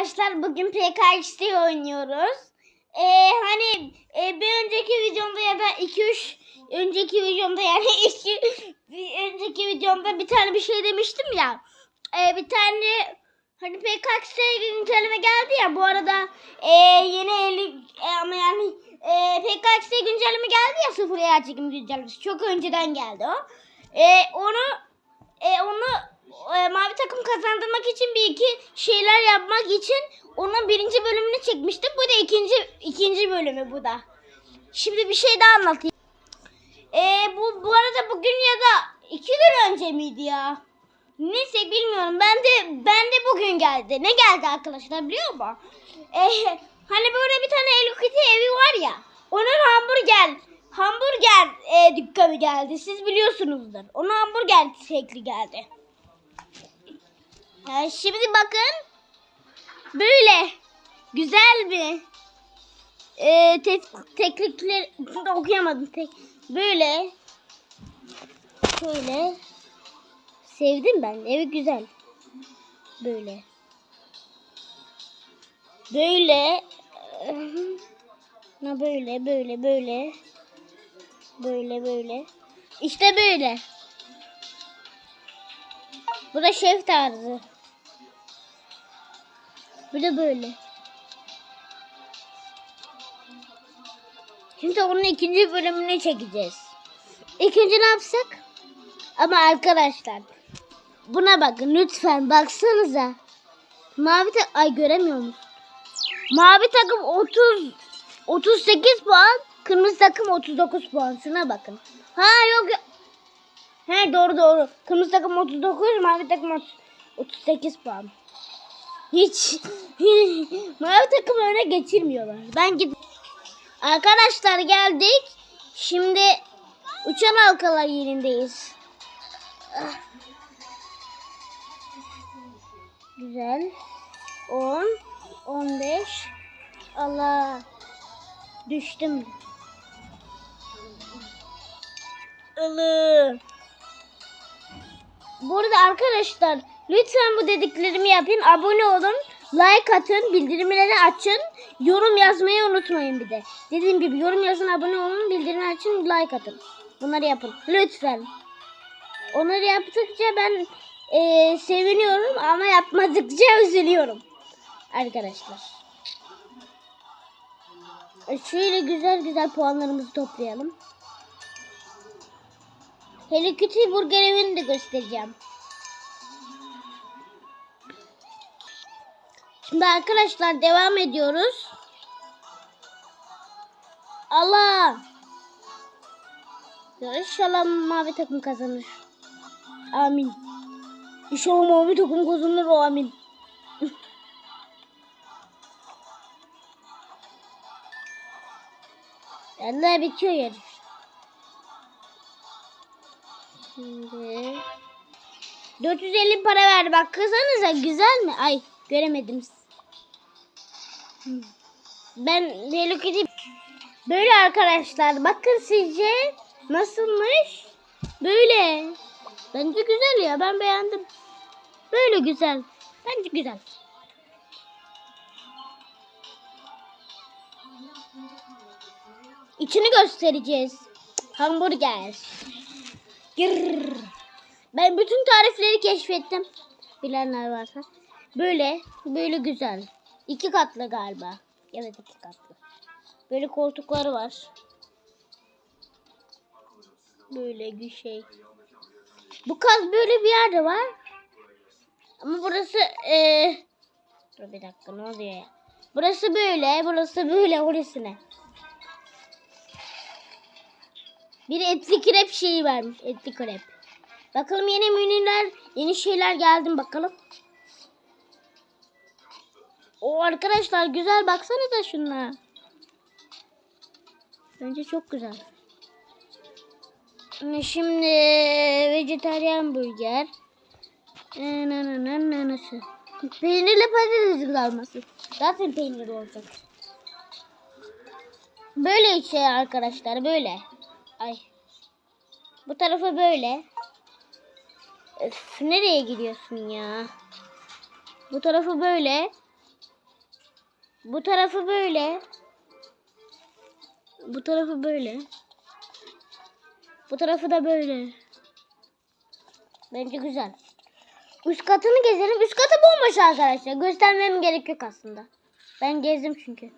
Arkadaşlar. Bugün PKXD oynuyoruz. Ee, hani e, bir önceki videomda ya da 2-3 önceki videomda yani iki, bir önceki videomda bir tane bir şey demiştim ya. Ee, bir tane hani PKXD güncelleme geldi ya bu arada e, yeni eli, e, ama yani e, PKXD güncelleme geldi ya sıfır yer çekim güncellemesi. Çok önceden geldi o. E, onu e, onu e, mavi takım kazandırmak için bir iki şeyler yapmak için onun birinci bölümünü çekmiştim. Bu da ikinci ikinci bölümü bu da. Şimdi bir şey daha anlatayım. E, bu, bu arada bugün ya da iki gün önce miydi ya? Neyse bilmiyorum. Ben de ben de bugün geldi. Ne geldi arkadaşlar biliyor musun? E, hani böyle bir tane Hello Kitty evi var ya. Onun hamburger hamburger e, dükkanı geldi. Siz biliyorsunuzdur. Onun hamburger şekli geldi. Yani şimdi bakın. Böyle. Güzel bir e, tek, teknikler okuyamadım. Tek, böyle. Şöyle. Sevdim ben. Evi güzel. Böyle. Böyle. Na böyle böyle böyle. Böyle böyle. İşte böyle. Bu da şef tarzı. Bu da böyle. Şimdi onun ikinci bölümünü çekeceğiz. İlk önce ne yapsak? Ama arkadaşlar buna bakın lütfen baksanıza. Mavi tak ay göremiyor musun? Mavi takım 30 38 puan, kırmızı takım 39 puan. Şuna bakın. Ha yok yok. He doğru doğru. Kırmızı takım 39, mavi takım 30 38 puan. Hiç mavi takım öne geçirmiyorlar. Ben git. Arkadaşlar geldik. Şimdi uçan halkalar yerindeyiz. Ah. Güzel. 10 15 Allah düştüm. Ilı. Bu arada arkadaşlar lütfen bu dediklerimi yapın. Abone olun. Like atın. Bildirimleri açın. Yorum yazmayı unutmayın bir de. Dediğim gibi yorum yazın. Abone olun. Bildirimi açın. Like atın. Bunları yapın. Lütfen. Onları yaptıkça ben eee, seviniyorum ama yapmadıkça üzülüyorum. Arkadaşlar. E, Şöyle güzel güzel puanlarımızı toplayalım. Hello Kitty burger evini de göstereceğim. Şimdi arkadaşlar devam ediyoruz. Allah! Ya inşallah mavi takım kazanır. Amin. İnşallah mavi takım kazanır amin. Allah bitiyor yarış. 450 para verdi bak kızanıza güzel mi? Ay göremedim. Ben Hello Kitty böyle arkadaşlar bakın sizce nasılmış? Böyle. Bence güzel ya ben beğendim. Böyle güzel. Bence güzel. İçini göstereceğiz. Hamburger. Gırr. Ben bütün tarifleri keşfettim. Bilenler varsa. Böyle, böyle güzel. İki katlı galiba. Evet iki katlı. Böyle koltukları var. Böyle bir şey. Bu kat böyle bir yerde var. Ama burası eee Dur bir dakika ne oluyor ya? Burası böyle, burası böyle, orası ne? Bir etli krep şeyi vermiş. Etli krep. Bakalım yeni menüler, yeni şeyler geldi bakalım. O arkadaşlar güzel baksana da şuna. Bence çok güzel. Şimdi vejetaryen burger. Nasıl? Peynirli patates kızarması. Zaten peynirli olacak. Böyle şey arkadaşlar böyle. Ay. Bu tarafı böyle. Öf, nereye gidiyorsun ya? Bu tarafı böyle. Bu tarafı böyle. Bu tarafı böyle. Bu tarafı da böyle. Bence güzel. Üst katını gezelim. Üst katı bomboş arkadaşlar. Göstermem gerek yok aslında. Ben gezdim çünkü.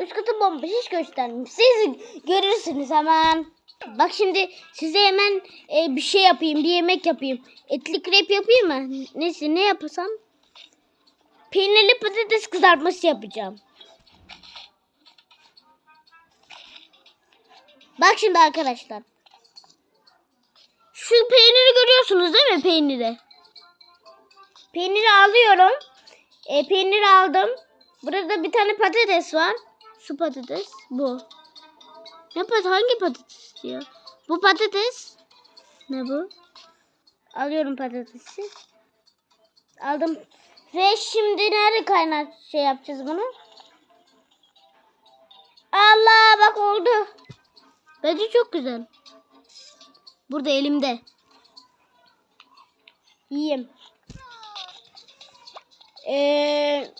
Üst katı bomboş. Hiç göstermeyeyim. Siz görürsünüz hemen. Bak şimdi size hemen e, bir şey yapayım. Bir yemek yapayım. Etli krep yapayım mı? Neyse ne yapsam? Peynirli patates kızartması yapacağım. Bak şimdi arkadaşlar. Şu peyniri görüyorsunuz değil mi peyniri? Peyniri alıyorum. E, peyniri aldım. Burada bir tane patates var. Şu patates bu. Ne pat hangi patates diyor? Bu patates. Ne bu? Alıyorum patatesi. Aldım. Ve şimdi nerede kaynar şey yapacağız bunu? Allah bak oldu. Bence çok güzel. Burada elimde. Yiyeyim. Ee,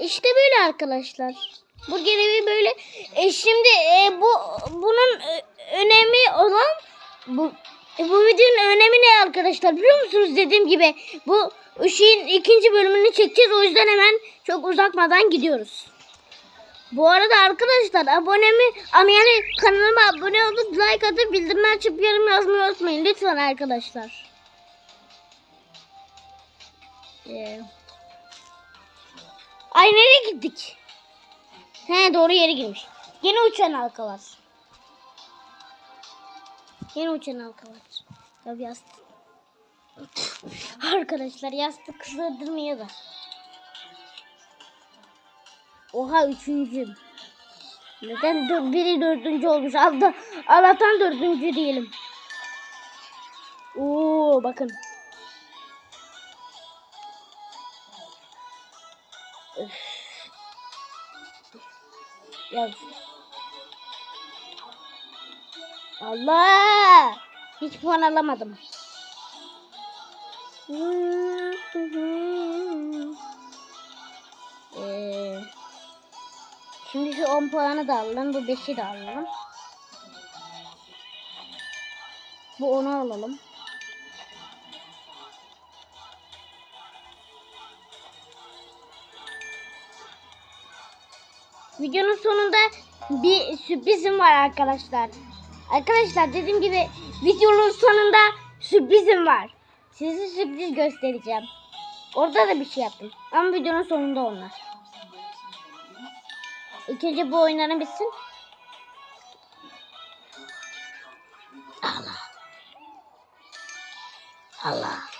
işte böyle arkadaşlar. Bu görevi böyle. E şimdi e, bu bunun e, önemi olan bu e, bu videonun önemi ne arkadaşlar biliyor musunuz dediğim gibi bu şeyin ikinci bölümünü çekeceğiz o yüzden hemen çok uzatmadan gidiyoruz. Bu arada arkadaşlar abonemi yani kanalıma abone olup like atıp bildirimler açıp yorum yazmayı unutmayın lütfen arkadaşlar. Ee, Ay nereye gittik? He doğru yere girmiş. Yine uçan halka var. Yine uçan halka var. Tabii yastık. Arkadaşlar yastık sığdırmıyor da. Oha üçüncü. Neden dö- biri dördüncü olmuş? Allah, Allah'tan dördüncü diyelim. Oo bakın. Ya. Allah! Hiç puan alamadım. Ee, şimdi şu 10 puanı da alalım. Bu 5'i de alalım. Bu 10'u alalım. Videonun sonunda bir sürprizim var arkadaşlar. Arkadaşlar dediğim gibi videonun sonunda sürprizim var. Size sürpriz göstereceğim. Orada da bir şey yaptım. Ama videonun sonunda onlar. İlk önce bu oynanı bitsin. Allah. Allah.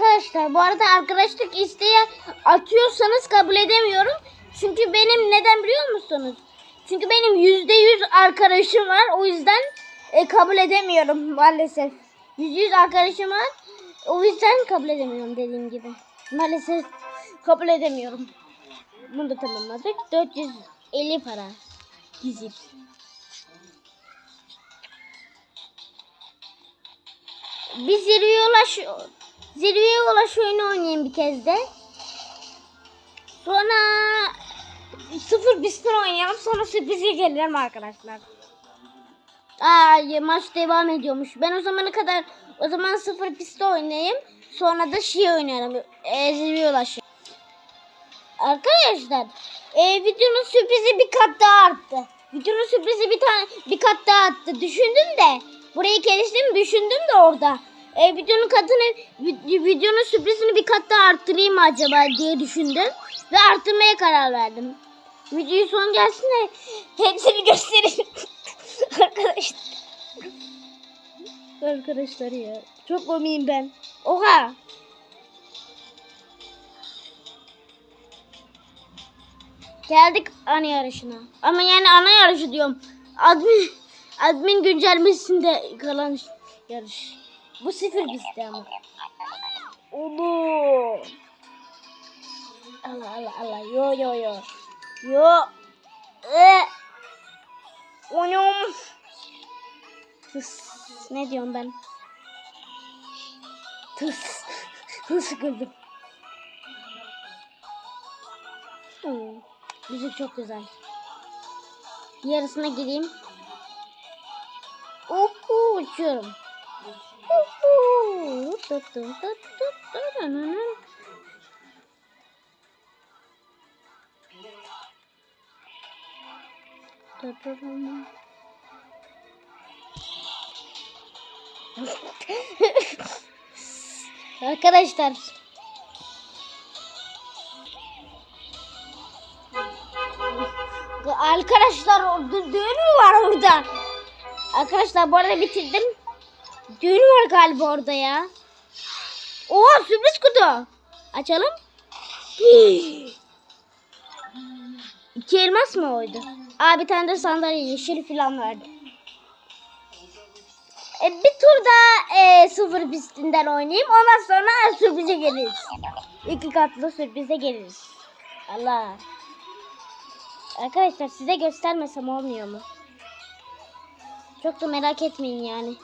Arkadaşlar bu arada arkadaşlık isteği atıyorsanız kabul edemiyorum. Çünkü benim neden biliyor musunuz? Çünkü benim yüzde yüz arkadaşım var. O yüzden e, kabul edemiyorum maalesef. Yüzde yüz arkadaşım var. O yüzden kabul edemiyorum dediğim gibi. Maalesef kabul edemiyorum. Bunu da tamamladık. 450 para. Gizip. Biz zirveye ulaş zirveye ulaş oyunu oynayayım bir kez de. Sonra sıfır piston oynayalım. Sonra sürprize gelirim arkadaşlar. Aa maç devam ediyormuş. Ben o zamana kadar o zaman sıfır piston oynayayım. Sonra da şey oynarım. E, zirveye ulaşayım. Arkadaşlar e, videonun sürprizi bir kat daha arttı. Videonun sürprizi bir tane bir kat daha arttı. Düşündüm de burayı kestim düşündüm de orada. E, videonun katını vi- videonun sürprizini bir kat daha arttırayım mı acaba diye düşündüm ve arttırmaya karar verdim. Videoyu son gelsin de hepsini göstereyim. Arkadaşlar. Arkadaşlar ya. Çok komiyim ben. Oha. Geldik ana yarışına. Ama yani ana yarışı diyorum. Admin admin güncellemesinde kalan yarış. Bu sıfır bizde ama. Oğlum. Allah Allah Allah. Yo yo yo. Yo. E. Oyum. Hıs. Ne diyorum ben? Tıs. Nasıl güldüm. Hmm. Müzik çok güzel. Yarısına gireyim. Uhu uçuyorum. Arkadaşlar. Arkadaşlar düğün mü var orada? Arkadaşlar bu arada bitirdim. Düğün var galiba orada ya. Oha sürpriz kutu. Açalım. İki elmas mı oydu? Aa bir tane de sandalye yeşil falan vardı. E, bir tur daha e, sıfır pistinden oynayayım. Ondan sonra sürprize geliriz. İki katlı sürprize geliriz. Allah. Arkadaşlar size göstermesem olmuyor mu? Çok da merak etmeyin yani.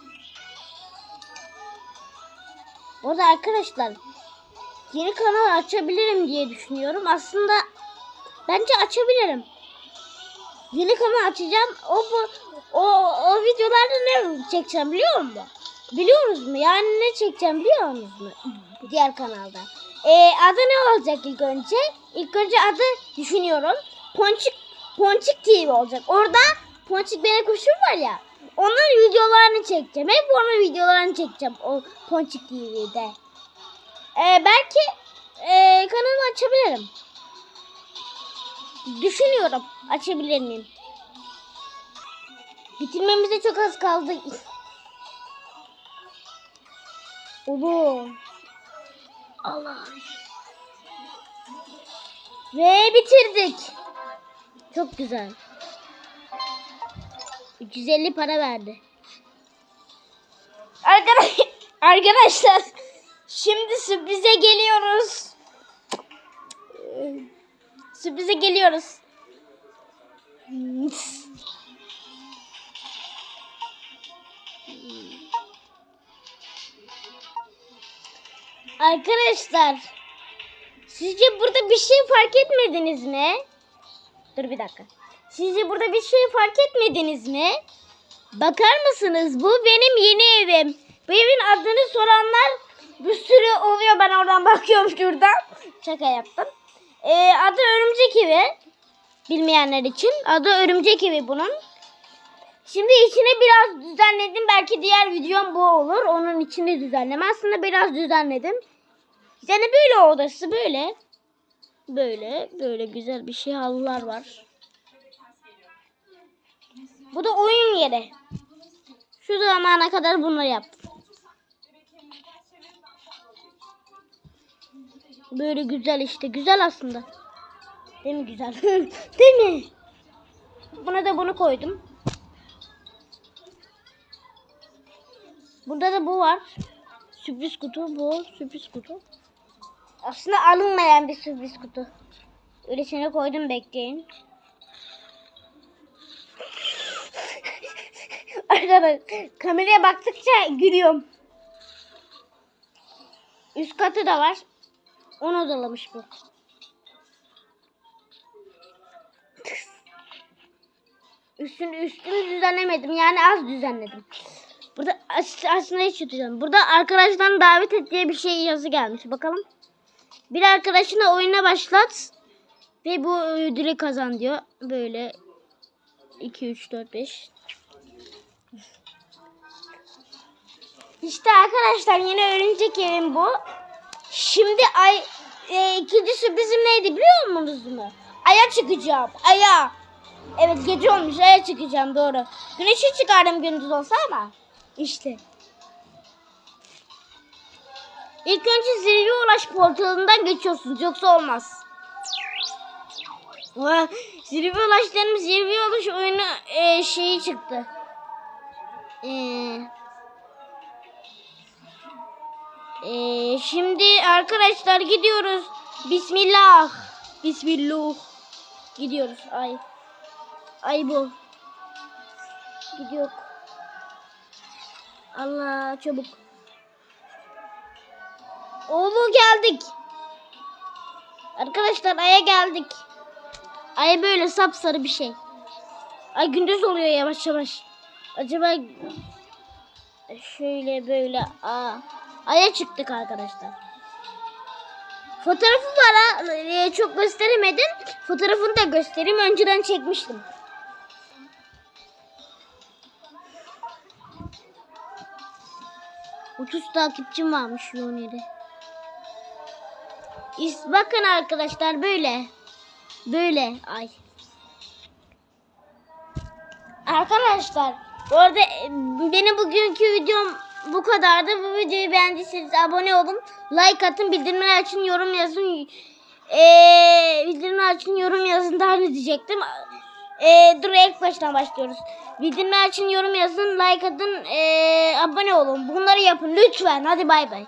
Orada arkadaşlar yeni kanal açabilirim diye düşünüyorum. Aslında bence açabilirim. Yeni kanal açacağım. O bu o, o videolarda ne çekeceğim biliyor musun? Biliyoruz mu? Yani ne çekeceğim biliyor musunuz mu? Diğer kanalda. Ee, adı ne olacak ilk önce? İlk önce adı düşünüyorum. Ponçik Ponçik TV olacak. Orada Ponçik benim kuşum var ya. Onun videolarını çekeceğim. Hep onun videolarını çekeceğim. O Ponçik TV'de. Ee, belki e, kanalı açabilirim. Düşünüyorum. Açabilir miyim? Bitirmemize çok az kaldı. Ulu. Allah. Ve bitirdik. Çok güzel. 350 para verdi. Arkadaş arkadaşlar şimdi sürprize geliyoruz. Sürprize geliyoruz. Arkadaşlar sizce burada bir şey fark etmediniz mi? Dur bir dakika. Sizce burada bir şey fark etmediniz mi? Bakar mısınız? Bu benim yeni evim. Bu evin adını soranlar bir sürü oluyor. Ben oradan bakıyorum şuradan. Şaka yaptım. Ee, adı Örümcek Evi. Bilmeyenler için. Adı Örümcek Evi bunun. Şimdi içini biraz düzenledim. Belki diğer videom bu olur. Onun içini düzenleme. Aslında biraz düzenledim. Yani böyle odası böyle. Böyle. Böyle güzel bir şey halılar var. Bu da oyun yeri. Şu zamana kadar bunları yaptım. Böyle güzel işte. Güzel aslında. Değil mi güzel? Değil mi? Buna da bunu koydum. Burada da bu var. Sürpriz kutu bu. Sürpriz kutu. Aslında alınmayan bir sürpriz kutu. Öylesine koydum bekleyin. Arkadaşlar kameraya baktıkça gülüyorum. Üst katı da var. 10 odalamış bu. Üstünü üstünü düzenlemedim. Yani az düzenledim. Burada as- aslında hiç tutacağım. Burada arkadaşların davet et diye bir şey yazı gelmiş. Bakalım. Bir arkadaşına oyuna başlat. Ve bu ödülü kazan diyor. Böyle 2, 3, 4, 5. İşte arkadaşlar yine örümcek evim bu. Şimdi ay e, ikinci sürprizim neydi biliyor musunuz mu? Aya çıkacağım. Aya. Evet gece olmuş aya çıkacağım doğru. Güneşi çıkardım gündüz olsa ama. İşte. İlk önce zirve ulaş portalından geçiyorsunuz yoksa olmaz. Vay, Zirve ulaşlarım zirve ulaş oyunu e, şeyi çıktı. Eee Ee, şimdi arkadaşlar gidiyoruz. Bismillah. Bismillah. Gidiyoruz. Ay. Ay bu. Gidiyor. Allah çabuk. Oğlu geldik. Arkadaşlar aya geldik. Ay böyle sapsarı bir şey. Ay gündüz oluyor yavaş yavaş. Acaba şöyle böyle aa aya çıktık arkadaşlar. Fotoğrafı ha. Ee, çok gösteremedim. Fotoğrafını da göstereyim. Önceden çekmiştim. Otuz takipçim varmış Yone'de. İs- Bakın arkadaşlar böyle. Böyle. Ay. Arkadaşlar bu arada e, benim bugünkü videom bu kadardı. Bu videoyu beğendiyseniz abone olun. Like atın. Bildirimler açın. Yorum yazın. Ee, bildirimler açın. Yorum yazın. Daha ne diyecektim? Ee, dur ilk baştan başlıyoruz. Bildirimler açın. Yorum yazın. Like atın. ee, abone olun. Bunları yapın lütfen. Hadi bay bay.